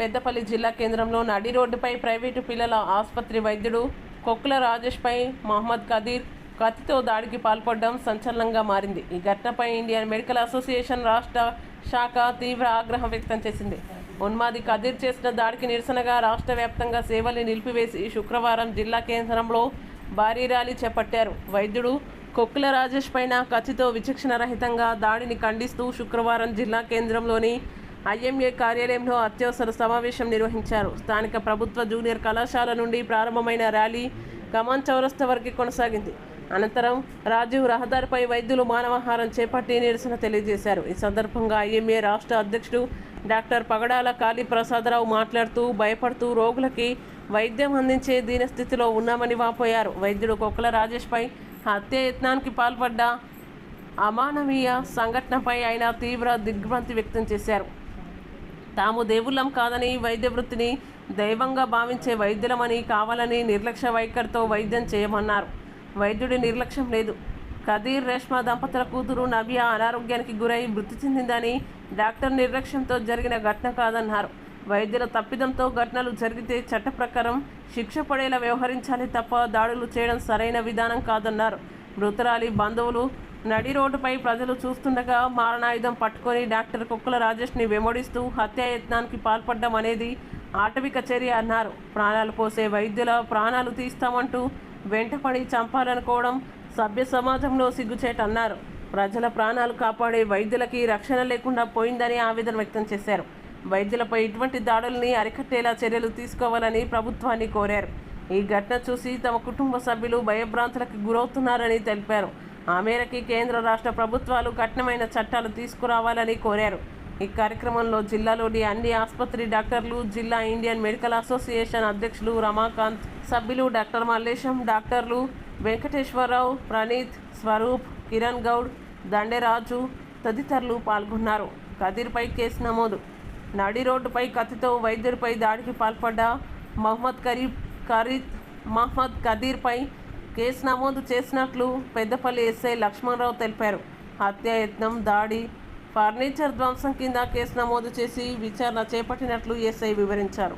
పెద్దపల్లి జిల్లా కేంద్రంలో నడి రోడ్డుపై ప్రైవేటు పిల్లల ఆసుపత్రి వైద్యుడు కొక్కుల రాజేష్పై మహమ్మద్ కదీర్ కత్తితో దాడికి పాల్పడడం సంచలనంగా మారింది. ఈ ఘటనపై ఇండియన్ మెడికల్ అసోసియేషన్ రాష్ట్ర శాఖ తీవ్ర ఆగ్రహం వ్యక్తం చేసింది. ఉన్మాది కదీర్ చేసిన దాడికి నిరసనగా రాష్ట్ర వ్యాప్తంగా సేవల్ని నిలిపివేసి శుక్రవారం జిల్లా కేంద్రంలో భారీ ర్యాలీ చేపట్టారు. వైద్యుడు కొక్కుల రాజేష్ పైన కత్తితో విచక్షణ రహితంగా దాడిని ఖండిస్తూ శుక్రవారం జిల్లా కేంద్రంలోని ఐఎంఏ కార్యాలయంలో అత్యవసర సమావేశం నిర్వహించారు. స్థానిక ప్రభుత్వ జూనియర్ కళాశాల నుండి ప్రారంభమైన ర్యాలీ కమాన్ చౌరస్తా వరకు కొనసాగింది. అనంతరం రాజీవ్ రహదారిపై వైద్యులు మానవహారం చేపట్టి నిరసన తెలియజేశారు. ఈ సందర్భంగా ఐఎంఏ రాష్ట్ర అధ్యక్షుడు డాక్టర్ పగడాల కాళీ ప్రసాదరావు మాట్లాడుతూ భయపడుతూ రోగులకి వైద్యం అందించే దీనస్థితిలో ఉన్నామని వాపోయారు. వైద్యుడు కొక్కల రాజేష్పై హత్య యత్నానికి పాల్పడ్డ అమానవీయ సంఘటనపై ఆయన తీవ్ర దిగ్భ్రాంతి వ్యక్తం చేశారు. తాము దేవుళ్ళం కాదని వైద్య వృత్తిని దైవంగా భావించే వైద్యులమని కావాలని నిర్లక్ష్య వైఖరితో వైద్యం చేయమన్నారు. వైద్యుడి నిర్లక్ష్యం లేదు. కదీర్ రేష్మా దంపతుల కూతురు నవ్య అనారోగ్యానికి గురై మృతి చెందిందని డాక్టర్ నిర్లక్ష్యంతో జరిగిన ఘటన కాదన్నారు. వైద్యుల తప్పిదంతో ఘటనలు జరిగితే చట్ట ప్రకారం శిక్ష పడేలా వ్యవహరించాలి తప్ప దాడులు చేయడం సరైన విధానం కాదన్నారు. మృతురాలి బంధువులు నడి రోడ్డుపై ప్రజలు చూస్తుండగా మారణాయుధం పట్టుకొని డాక్టర్ కుక్కల రాజేష్ని వెంబడిస్తూ హత్యాయత్నానికి పాల్పడడం అనేది ఆటవిక చర్య అన్నారు. ప్రాణాలు పోసే వైద్యుల ప్రాణాలు తీస్తామంటూ వెంటపడి చంపాలనుకోవడం సభ్య సమాజంలో సిగ్గుచేట అన్నారు. ప్రజల ప్రాణాలు కాపాడే వైద్యులకి రక్షణ లేకుండా పోయిందని ఆవేదన వ్యక్తం చేశారు. వైద్యులపై ఇటువంటి దాడుల్ని అరికట్టేలా చర్యలు తీసుకోవాలని ప్రభుత్వాన్ని కోరారు. ఈ ఘటన చూసి తమ కుటుంబ సభ్యులు భయభ్రాంతులకు గురవుతున్నారని తెలిపారు. ఆ మేరకి కేంద్ర రాష్ట్ర ప్రభుత్వాలు కఠినమైన చట్టాలు తీసుకురావాలని కోరారు. ఈ కార్యక్రమంలో జిల్లాలోని అన్ని ఆసుపత్రి డాక్టర్లు జిల్లా ఇండియన్ మెడికల్ అసోసియేషన్ అధ్యక్షులు రమాకాంత్ సభ్యులు డాక్టర్ మల్లేశం డాక్టర్లు వెంకటేశ్వరరావు ప్రణీత్ స్వరూప్ కిరణ్ గౌడ్ దండెరాజు తదితరులు పాల్గొన్నారు. కదిర్పై కేసు నమోదు. నడి రోడ్డుపై కత్తితో వైద్యుడిపై దాడికి పాల్పడ్డ మహమ్మద్ కరీబ్ ఖరీద్ మహమ్మద్ కదీర్పై కేసు నమోదు చేసినట్లు పెద్దపల్లి ఎస్ఐ లక్ష్మణరావు తెలిపారు. హత్యాయత్నం దాడి ఫర్నిచర్ ధ్వంసం కింద కేసు నమోదు చేసి విచారణ చేపట్టినట్లు ఎస్ఐ వివరించారు.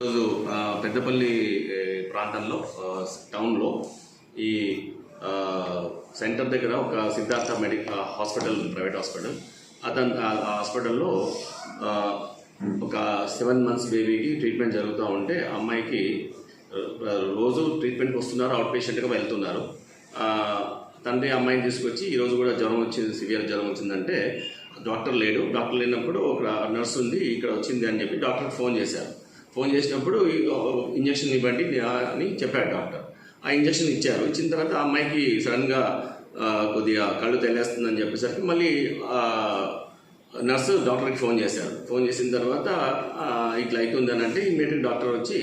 ఈరోజు పెద్దపల్లి ప్రాంతంలో టౌన్లో ఈ సెంటర్ దగ్గర ఒక సిద్ధార్థ మెడికల్ హాస్పిటల్ ఉంది, ప్రైవేట్ హాస్పిటల్. అతను హాస్పిటల్లో ఒక సెవెన్ మంత్స్ బేబీకి ట్రీట్మెంట్ జరుగుతూ ఉంటే అమ్మాయికి రోజు ట్రీట్మెంట్కి వస్తున్నారు అవుట్ పేషెంట్గా వెళ్తున్నారు. తండ్రి అమ్మాయిని తీసుకొచ్చి ఈరోజు కూడా జ్వరం వచ్చింది సివియర్ జ్వరం వచ్చిందంటే డాక్టర్ లేడు. డాక్టర్ లేనప్పుడు ఒక నర్స్ ఉంది ఇక్కడ వచ్చింది అని చెప్పి డాక్టర్కి ఫోన్ చేశారు. ఫోన్ చేసినప్పుడు ఇంజక్షన్ ఇవ్వండి అని చెప్పాడు డాక్టర్. ఆ ఇంజక్షన్ ఇచ్చారు. ఇచ్చిన తర్వాత ఆ అమ్మాయికి సడన్గా కొద్దిగా కళ్ళు తెల్లేస్తుందని చెప్పేసరికి మళ్ళీ నర్సు డాక్టర్కి ఫోన్ చేశారు. ఫోన్ చేసిన తర్వాత ఇట్లా అవుతుందని అంటే ఇమీడియట్ డాక్టర్ వచ్చి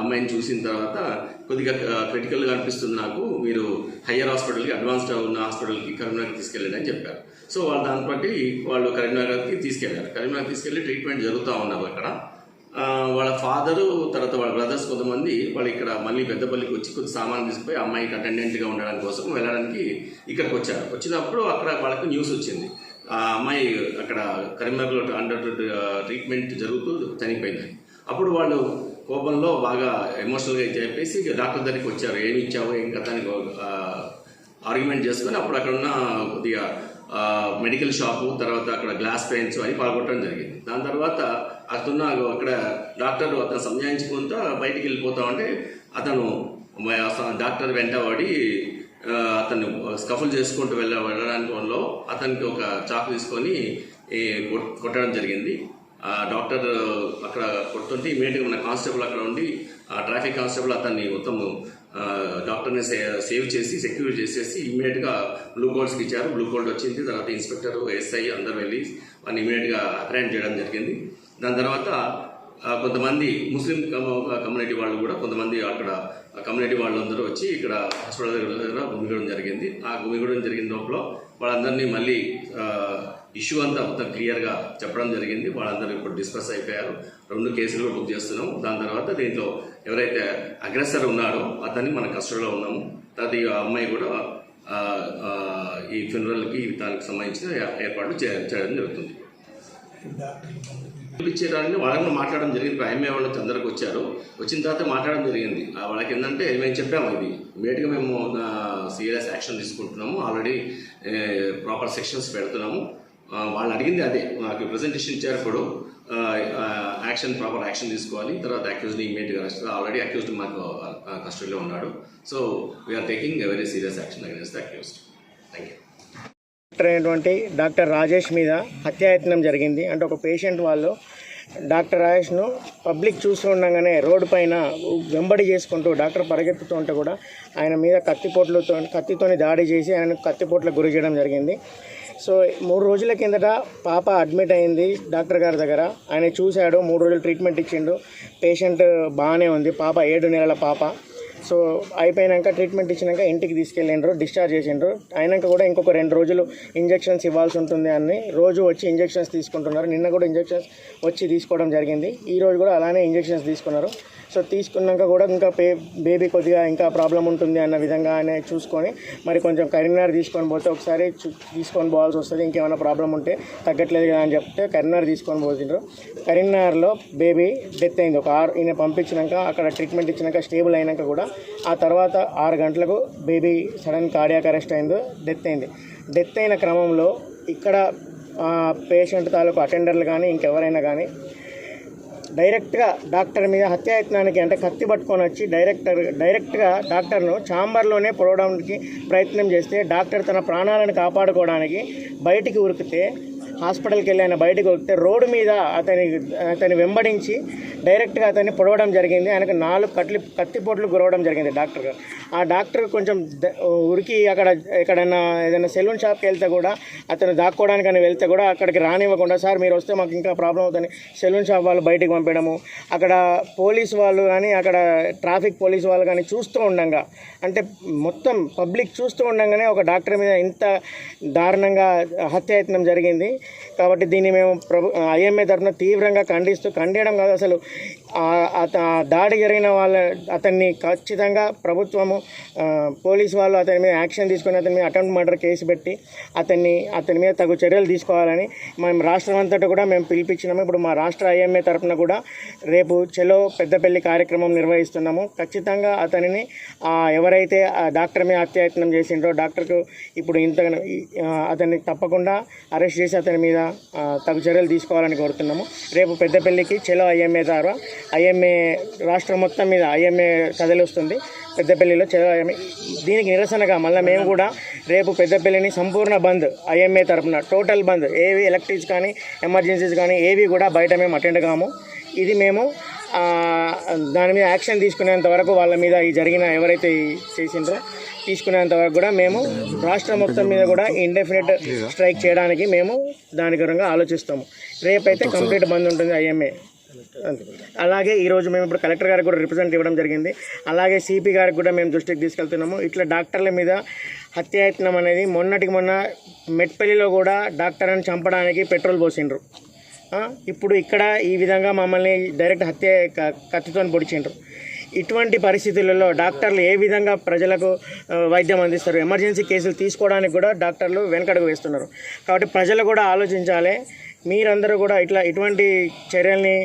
అమ్మాయిని చూసిన తర్వాత కొద్దిగా క్రిటికల్గా అనిపిస్తుంది నాకు. మీరు హయ్యర్ హాస్పిటల్కి అడ్వాన్స్డ్ ఉన్న హాస్పిటల్కి కరీంనగర్ తీసుకెళ్ళండి అని చెప్పారు. సో వాళ్ళు దాన్ని బట్టి వాళ్ళు కరీంనగర్కి తీసుకెళ్ళారు కరీంనగర్ తీసుకెళ్ళి ట్రీట్మెంట్ జరుగుతూ ఉన్నారు అక్కడ. వాళ్ళ ఫాదరు తర్వాత వాళ్ళ బ్రదర్స్ కొంతమంది వాళ్ళు ఇక్కడ మళ్ళీ పెద్దపల్లికి వచ్చి కొద్ది సామాన్ తీసుకుపోయి అమ్మాయికి అటెండెంట్గా ఉండడానికి కోసం వెళ్ళడానికి ఇక్కడికి వచ్చారు. వచ్చినప్పుడు అక్కడ వాళ్ళకి న్యూస్ వచ్చింది. ఆ అమ్మాయి అక్కడ కరీంనగర్లో అండర్ ట్రీట్మెంట్ జరుగుతూ చనిపోయింది. అప్పుడు వాళ్ళు కోపంలో బాగా ఎమోషనల్గా చెప్పేసి డాక్టర్ దగ్గరికి వచ్చారు. ఏమి ఇచ్చావో ఏం కథ అని ఆర్గ్యుమెంట్ చేసుకొని అప్పుడు అక్కడ ఉన్న కొద్దిగా మెడికల్ షాపు తర్వాత అక్కడ గ్లాస్ పెయింట్స్ అని పాల్గొట్టడం జరిగింది. దాని తర్వాత అతను అక్కడ డాక్టర్ అతను సంజాయించుకుంటూ బయటికి వెళ్ళిపోతా ఉంటే అతను డాక్టర్ వెంట పడి అతను స్కఫుల్ చేసుకుంటూ వెళ్ళ వెళ్ళడానికి వల్ల అతనికి ఒక చాకు తీసుకొని కొట్టడం జరిగింది. డాక్టర్ అక్కడ కొడుతుంటే ఇమీడియట్గా మన కానిస్టేబుల్ అక్కడ ఉండి ఆ ట్రాఫిక్ కానిస్టేబుల్ అతన్ని మొత్తం డాక్టర్ని సే- సేవ్ చేసి సెక్యూర్ చేసేసి ఇమీడియట్గా బ్లూ కోల్డ్స్కి ఇచ్చారు. బ్లూ కోల్డ్ వచ్చింది. తర్వాత ఇన్స్పెక్టర్ ఎస్ఐ అందరు వెళ్ళి వాళ్ళని ఇమీడియట్గా అప్రెంట్ చేయడం జరిగింది. దాని తర్వాత కొంతమంది ముస్లిం కమ్యూనిటీ వాళ్ళు కూడా కొంతమంది అక్కడ కమ్యూనిటీ వాళ్ళందరూ వచ్చి ఇక్కడ హాస్పిటల్ దగ్గర దగ్గర గుమిగూడడం జరిగింది. ఆ గుమిగూడడం జరిగిన లోపల వాళ్ళందరినీ మళ్ళీ ఇష్యూ అంతా మొత్తం క్లియర్గా చెప్పడం జరిగింది. వాళ్ళందరూ ఇప్పుడు డిస్కస్ అయిపోయారు. రెండు కేసులు కూడా బుక్ చేస్తున్నాం దాని తర్వాత దీంట్లో ఎవరైతే అగ్రెసర్ ఉన్నాడో అతన్ని మన కస్టడీలో ఉన్నాము. తర్వాత ఈ అమ్మాయి కూడా ఈ ఫ్యూనరల్కి దానికి సంబంధించిన ఏర్పాట్లు చే- చేయడం జరుగుతుంది. పిలిపించేటానికి వాళ్ళని మాట్లాడడం జరిగింది. ఎంఏ వాళ్ళు అందరికి వచ్చారు. వచ్చిన తర్వాత మాట్లాడడం జరిగింది. ఆ వాళ్ళకి ఏంటంటే మేము చెప్పాము ఇది. ఇమీడియట్గా మేము సీరియస్ యాక్షన్ తీసుకుంటున్నాము. ఆల్రెడీ ప్రాపర్ సెక్షన్స్ పెడుతున్నాము. వాళ్ళు అడిగింది అదే నాకు ప్రజెంటేషన్ ఇచ్చారు ఇప్పుడు యాక్షన్ ప్రాపర్ యాక్షన్ తీసుకోవాలి. తర్వాత అక్యూజ్ని ఇమీడియట్గా అరెస్ట్ ఆల్రెడీ అక్యూజ్డ్ మాకు కస్టడీలో ఉన్నాడు. So we are taking a very serious action against the accused thank you doctor అయినటువంటి డాక్టర్ రాజేష్ మీద హత్యాయత్నం జరిగింది. అంటే ఒక పేషెంట్ వాళ్ళు డాక్టర్ రాజేష్ను పబ్లిక్ చూస్తూ ఉండగానే రోడ్డు పైన వెంబడి చేసుకుంటూ డాక్టర్ పరిగెత్తుతూ ఉంటే కూడా ఆయన మీద కత్తిపోట్లతో కత్తితోని దాడి చేసి ఆయన కత్తిపోట్లకు గురి చేయడం జరిగింది. సో మూడు రోజుల కిందట పాప అడ్మిట్ అయింది డాక్టర్ గారి దగ్గర. ఆయన చూశాడు మూడు రోజులు ట్రీట్మెంట్ ఇచ్చిండు. పేషెంట్ బాగానే ఉంది. పాప ఏడు నెలల పాప. సో అయిపోయినాక ట్రీట్మెంట్ ఇచ్చినాక ఇంటికి తీసుకెళ్ళిండ్రు డిశ్చార్జ్ చేసిండ్రు. అయినాక కూడా ఇంకొక రెండు రోజులు ఇంజెక్షన్స్ ఇవ్వాల్సి ఉంటుంది అని రోజు వచ్చి ఇంజెక్షన్స్ తీసుకుంటున్నారు. నిన్న కూడా ఇంజెక్షన్స్ వచ్చి తీసుకోవడం జరిగింది. ఈ రోజు కూడా అలానే ఇంజెక్షన్స్ తీసుకున్నారు. సో తీసుకున్నాక కూడా ఇంకా పే బేబీ కొద్దిగా ఇంకా ప్రాబ్లం ఉంటుంది అన్న విధంగా చూసుకొని మరి కొంచెం కరీంనగర్ తీసుకొని పోతే ఒకసారి చూ- తీసుకొని పోవాల్సి వస్తుంది. ఇంకేమైనా ప్రాబ్లం ఉంటే తగ్గట్లేదు కదా అని చెప్తే కరీంనగర్ తీసుకొని పోతుండ్రు కరీంనగర్లో బేబీ డెత్ అయింది. ఒక ఆరు ఈయన పంపించినాక అక్కడ ట్రీట్మెంట్ ఇచ్చినాక స్టేబుల్ అయినాక కూడా ఆ తర్వాత ఆరు గంటలకు బేబీ సడన్ కార్డియాక్ అరెస్ట్ అయింది డెత్ అయింది. డెత్ అయిన క్రమంలో ఇక్కడ పేషెంట్ తాలూకు అటెండర్లు కానీ ఇంకెవరైనా కానీ డైరెక్ట్గా డాక్టర్ మీద హత్యాయత్నానికి అంటే కత్తి పట్టుకొని వచ్చి డైరెక్టర్ డైరెక్ట్గా డాక్టర్ను ఛాంబర్లోనే పొడవడానికి ప్రయత్నం చేస్తే డాక్టర్ తన ప్రాణాలను కాపాడుకోవడానికి బయటికి ఉరికితే హాస్పిటల్కి వెళ్ళి ఆయన బయటకు వస్తే రోడ్డు మీద అతని అతని వెంబడించి డైరెక్ట్గా అతన్ని పొడవడం జరిగింది. ఆయనకు నాలుగు కట్లు కత్తిపోట్లు గురవడం జరిగింది డాక్టర్ గారు ఆ డాక్టర్ కొంచెం ద- ఉరికి అక్కడ ఎక్కడైనా ఏదైనా సెలూన్ షాప్కి వెళ్తే కూడా అతను దాక్కోవడానికి అని వెళ్తే కూడా అక్కడికి రానివ్వకుండా సార్ మీరు వస్తే మాకు ఇంకా ప్రాబ్లం అవుతుంది. సెలూన్ షాప్ వాళ్ళు బయటికి పంపించడము అక్కడ పోలీస్ వాళ్ళు కానీ అక్కడ ట్రాఫిక్ పోలీస్ వాళ్ళు కానీ చూస్తూ ఉండంగా అంటే మొత్తం పబ్లిక్ చూస్తూ ఉండగానే ఒక డాక్టర్ మీద ఇంత దారుణంగా హత్యాయత్నం జరిగింది. కాబట్టి దీన్ని మేము ప్రభు ఐఎంఏ తరఫున తీవ్రంగా ఖండిస్తూ ఖండించడం కాదు. అసలు దాడి జరిగిన వాళ్ళ అతన్ని ఖచ్చితంగా ప్రభుత్వము పోలీస్ వాళ్ళు అతని మీద యాక్షన్ తీసుకొని అతని మీద అటెంప్ట్ మర్డర్ కేసు పెట్టి అతన్ని అతని మీద తగు చర్యలు తీసుకోవాలని మేము రాష్ట్రం అంతటా కూడా మేము పిలిపించినాము. ఇప్పుడు మా రాష్ట్ర ఐఎంఏ తరఫున కూడా రేపు చెలో పెద్దపల్లి కార్యక్రమం నిర్వహిస్తున్నాము. ఖచ్చితంగా అతనిని ఎవరైతే ఆ డాక్టర్ మీద హత్యాయత్నం చేసిండ్రో డాక్టర్కు ఇప్పుడు ఇంత అతన్ని తప్పకుండా అరెస్ట్ చేసి అతని మీద తగు చర్యలు తీసుకోవాలని కోరుతున్నాము. రేపు పెద్దపల్లికి చెలో ఐఎంఏ ద్వారా ఐఎంఏ రాష్ట్రం మొత్తం మీద ఐఎంఏ కదిలిస్తుంది. పెద్దపల్లిలో చెలో ఐఎంఏ. దీనికి నిరసనగా మళ్ళీ మేము కూడా రేపు పెద్దపల్లిని సంపూర్ణ బంద్ ఐఎంఏ తరఫున టోటల్ బంద్ ఏవి ఎలక్ట్రిక్స్ కానీ ఎమర్జెన్సీస్ కానీ ఏవి కూడా బయట మేము అటెండ్ కాము. ఇది మేము దాని మీద యాక్షన్ తీసుకునేంత వరకు వాళ్ళ మీద ఈ జరిగిన ఎవరైతే చేసిండ్రో తీసుకునేంత వరకు కూడా మేము రాష్ట్రం మొత్తం మీద కూడా ఇండెఫినెట్ స్ట్రైక్ చేయడానికి మేము దాని గురంగా ఆలోచిస్తాము. రేపైతే కంప్లీట్ బంద్ ఉంటుంది ఐఎంఏ. అలాగే ఈరోజు మేము ఇప్పుడు కలెక్టర్ గారికి కూడా రిప్రజెంట్ ఇవ్వడం జరిగింది. అలాగే సిపి గారికి కూడా మేము దృష్టికి తీసుకెళ్తున్నాము. ఇట్లా డాక్టర్ల మీద హత్యాయత్నం అనేది మొన్నటికి మొన్న మెట్పల్లిలో కూడా డాక్టర్ని చంపడానికి పెట్రోల్ పోసిండ్రు. ఇప్పుడు ఇక్కడ ఈ విధంగా మమ్మల్ని డైరెక్ట్ హత్య కత్తితో పొడిచిండ్రు. ఇటువంటి పరిస్థితులలో డాక్టర్లు ఏ విధంగా ప్రజలకు వైద్యం అందిస్తారు? ఎమర్జెన్సీ కేసులు తీసుకోవడానికి కూడా డాక్టర్లు వెనకడుగు వేస్తున్నారు. కాబట్టి ప్రజలు కూడా ఆలోచించాలి. మీరందరూ కూడా ఇట్లా ఇటువంటి చర్యల్ని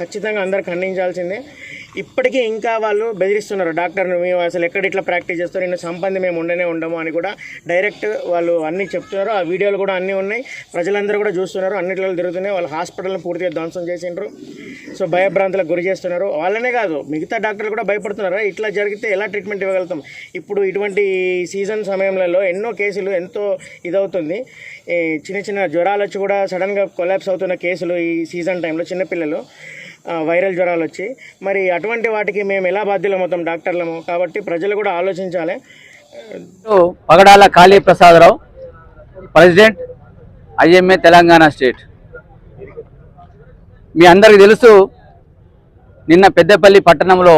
ఖచ్చితంగా అందరు ఖండించాల్సిందే. ఇప్పటికీ ఇంకా వాళ్ళు బెదిరిస్తున్నారు. డాక్టర్ని మేము అసలు ఎక్కడ ఇట్లా ప్రాక్టీస్ చేస్తారు? నేను సంబంధి మేము ఉండనే ఉండము అని కూడా డైరెక్ట్ వాళ్ళు అన్నీ చెప్తున్నారు. ఆ వీడియోలు కూడా అన్నీ ఉన్నాయి. ప్రజలందరూ కూడా చూస్తున్నారు. అన్నిట్లో తిరుగుతున్నాయి. వాళ్ళు హాస్పిటల్ని పూర్తిగా ధ్వంసం చేసిండ్రు. సో భయభ్రాంతులకు గురి చేస్తున్నారు. వాళ్ళనే కాదు మిగతా డాక్టర్లు కూడా భయపడుతున్నారు. ఇట్లా జరిగితే ఎలా ట్రీట్మెంట్ ఇవ్వగలుగుతాం? ఇప్పుడు ఇటువంటి సీజన్ సమయంలో ఎన్నో కేసులు ఎంతో ఇదవుతుంది. ఈ చిన్న చిన్న జ్వరాలు వచ్చి కూడా సడన్గా కొలాప్స్ అవుతున్న కేసులు ఈ సీజన్ టైంలో చిన్నపిల్లలు. వైరల్ జ్వరాలు వచ్చి మరి అటువంటి వాటికి మేము ఎలా బాధ్యులం అవుతాం డాక్టర్లము? కాబట్టి ప్రజలు కూడా ఆలోచించాలి. Pagadala Kali Prasadarao president IMA Telangana state. మీ అందరికి తెలుసు నిన్న పెద్దపల్లి పట్టణంలో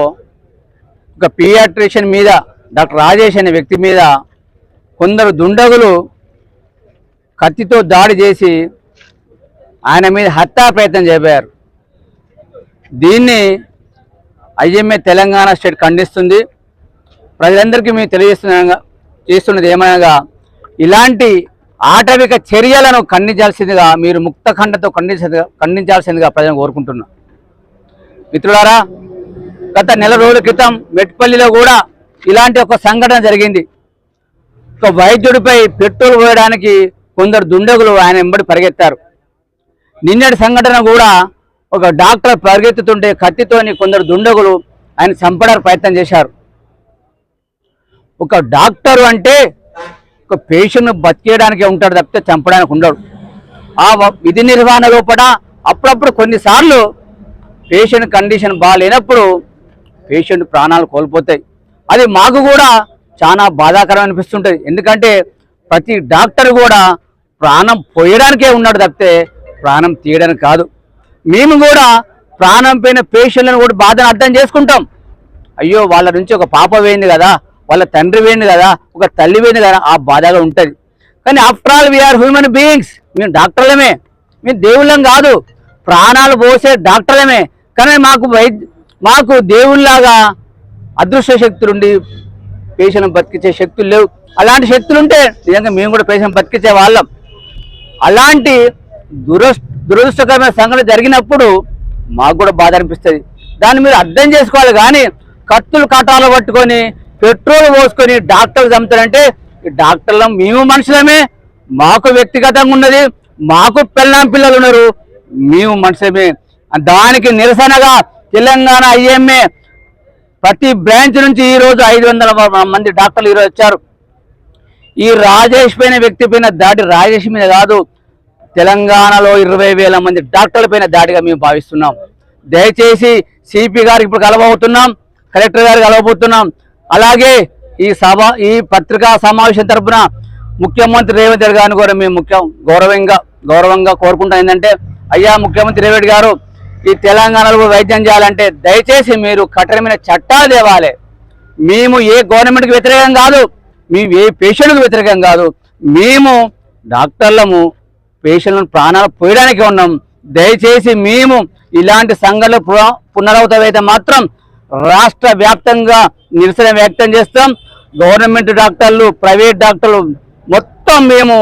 ఒక పీయాట్రిషియన్ మీద డాక్టర్ రాజేష్ అనే వ్యక్తి మీద కొందరు దుండగులు కత్తితో దాడి చేసి ఆయన మీద హత్యా ప్రయత్నం చేపారు. దీన్ని ఐఎంఏ తెలంగాణ స్టేట్ ఖండిస్తుంది. ప్రజలందరికీ మేము తెలియజేస్తున్నా చేస్తున్నది ఏమనగా ఇలాంటి ఆటవిక చర్యలను ఖండించాల్సిందిగా మీరు ముక్తఖండతో ఖండించ ఖండించాల్సిందిగా ప్రజలను కోరుకుంటున్నా. మిత్రులారా గత నెల రోజుల క్రితం మెట్పల్లిలో కూడా ఇలాంటి ఒక సంఘటన జరిగింది. ఒక వైద్యుడిపై పెట్రోల్ పోయడానికి కొందరు దుండగులు ఆయన వెంబడి పరిగెత్తారు. నిన్నటి సంఘటన కూడా ఒక డాక్టర్ పరిగెత్తుతుంటే కత్తితోని కొందరు దుండగులు ఆయన చంపడానికి ప్రయత్నం చేశారు. ఒక డాక్టర్ అంటే ఒక పేషెంట్ను బతికేయడానికి ఉంటాడు తప్పితే చంపడానికి ఉండడు. ఆ విధి నిర్వహణ లోపల అప్పుడప్పుడు కొన్నిసార్లు పేషెంట్ కండిషన్ బాగాలేనప్పుడు పేషెంట్ ప్రాణాలు కోల్పోతాయి. అది మాకు కూడా చాలా బాధాకరం అనిపిస్తుంటుంది. ఎందుకంటే ప్రతి డాక్టర్ కూడా ప్రాణం పోయడానికే ఉన్నాడు తప్పితే ప్రాణం తీయడానికి కాదు. మేము కూడా ప్రాణం పోయిన పేషెంట్లను కూడా బాధను అర్థం చేసుకుంటాం. అయ్యో వాళ్ళ నుంచి ఒక పాప వేయింది కదా వాళ్ళ తండ్రి వేయింది కదా ఒక తల్లి వేయింది కదా ఆ బాధగా ఉంటుంది. కానీ after all we are human beings మేము డాక్టర్లమే. మేము దేవుళ్ళం కాదు. ప్రాణాలు పోసే డాక్టర్లమే. కానీ మాకు వైద్య మాకు దేవుళ్ళలాగా అదృష్ట శక్తులుండి పేషెంట్ బతికించే శక్తులు లేవు. అలాంటి శక్తులు ఉంటే నిజంగా మేము కూడా పేషెంట్ బతికించే వాళ్ళం. అలాంటి దురస్ దురదృష్టకరమైన సంఘటన జరిగినప్పుడు మాకు కూడా బాధ అనిపిస్తుంది. దాన్ని మీరు అర్థం చేసుకోవాలి కానీ కత్తులు కటాలు పట్టుకొని పెట్రోల్ పోసుకొని డాక్టర్లు చంపుతారంటే డాక్టర్లం మేము మనుషులమే మాకు వ్యక్తిగతంగా ఉన్నది మాకు పిల్లం పిల్లలు ఉన్నారు మేము మనుషులమే. దానికి నిరసనగా తెలంగాణ ఐఎంఏ ప్రతి బ్రాంచ్ నుంచి ఈరోజు ఐదు వందల మంది డాక్టర్లు ఈరోజు వచ్చారు. ఈ రాజేష్ పైన వ్యక్తి పైన దాటి రాజేష్ మీద కాదు తెలంగాణలో ఇరవై వేల మంది డాక్టర్ల పైన దాడిగా మేము భావిస్తున్నాం. దయచేసి సిపి గారికి ఇప్పుడు కలవబోతున్నాం కలెక్టర్ గారికి కలవబోతున్నాం. అలాగే ఈ సభ ఈ పత్రికా సమావేశం తరఫున ముఖ్యమంత్రి రేవంత్ రెడ్డి గారిని కూడా మేము ముఖ్యం గౌరవంగా గౌరవంగా కోరుకుంటాం. ఏంటంటే అయ్యా ముఖ్యమంత్రి రేవంత్ గారు ఈ తెలంగాణలో వైద్యం చేయాలంటే దయచేసి మీరు కఠినమైన చట్టాలు తేవాలి. మేము ఏ గవర్నమెంట్కి వ్యతిరేకం కాదు మేము ఏ పేషెంట్కి వ్యతిరేకం కాదు. మేము డాక్టర్లము పేషెంట్లను ప్రాణాలు పోయడానికి ఉన్నాం. దయచేసి మేము ఇలాంటి సంఘాలు పున- పునరావృతమైతే మాత్రం రాష్ట్ర వ్యాప్తంగా నిరసన వ్యక్తం చేస్తాం. గవర్నమెంట్ డాక్టర్లు ప్రైవేట్ డాక్టర్లు మొత్తం మేము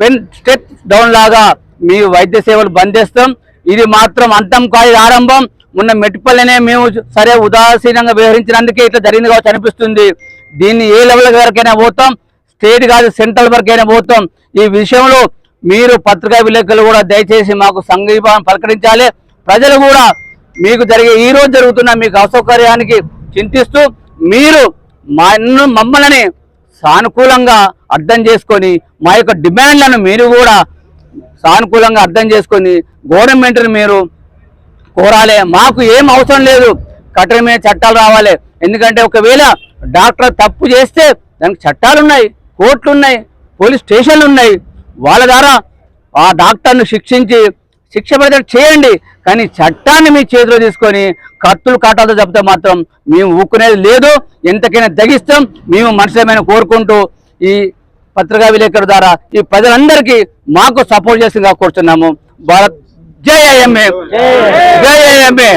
పెన్ స్టెప్ డౌన్ లాగా మీ వైద్య సేవలు బంద్ చేస్తాం. ఇది మాత్రం అంతం కాదు ఆరంభం. ఉన్న మెట్టిపల్లినే మేము సరే ఉదాసీనంగా వ్యవహరించినందుకే ఇట్లా జరిగింది కావచ్చు అనిపిస్తుంది. దీన్ని ఏ లెవెల్ వరకైనా పోతాం. స్టేట్ కాదు సెంట్రల్ వరకైనా పోతాం. ఈ విషయంలో మీరు పత్రికా విలేకరులు కూడా దయచేసి మాకు సంఘీభావం ప్రకటించాలి ప్రజలు కూడా మీకు జరిగే ఈ రోజు జరుగుతున్న మీకు అసౌకర్యానికి చింతిస్తూ మీరు మా మమ్మల్ని సానుకూలంగా అర్థం చేసుకొని మా యొక్క డిమాండ్లను మీరు కూడా సానుకూలంగా అర్థం చేసుకొని గవర్నమెంట్ని మీరు కోరాలి. మాకు ఏం అవసరం లేదు. కఠినమైన చట్టాలు రావాలి. ఎందుకంటే ఒకవేళ డాక్టర్ తప్పు చేస్తే దానికి చట్టాలు ఉన్నాయి కోర్టులు ఉన్నాయి పోలీస్ స్టేషన్లు ఉన్నాయి వాళ్ళ ద్వారా ఆ డాక్టర్ను శిక్షించి శిక్ష పడేటట్టు చేయండి కానీ చట్టాన్ని మీ చేతిలో తీసుకొని కత్తులు కాటాలతో చెప్తే మాత్రం మేము ఊక్కునేది లేదు. ఎంతకైనా దగిస్తాం మేము మనుషులమైన కోరుకుంటూ ఈ పత్రికా విలేకరు ద్వారా ఈ ప్రజలందరికీ మాకు సపోర్ట్ చేసిందిగా కోరుతున్నాము భారత్. జై ఐఎంఏ జై ఐఎంఏ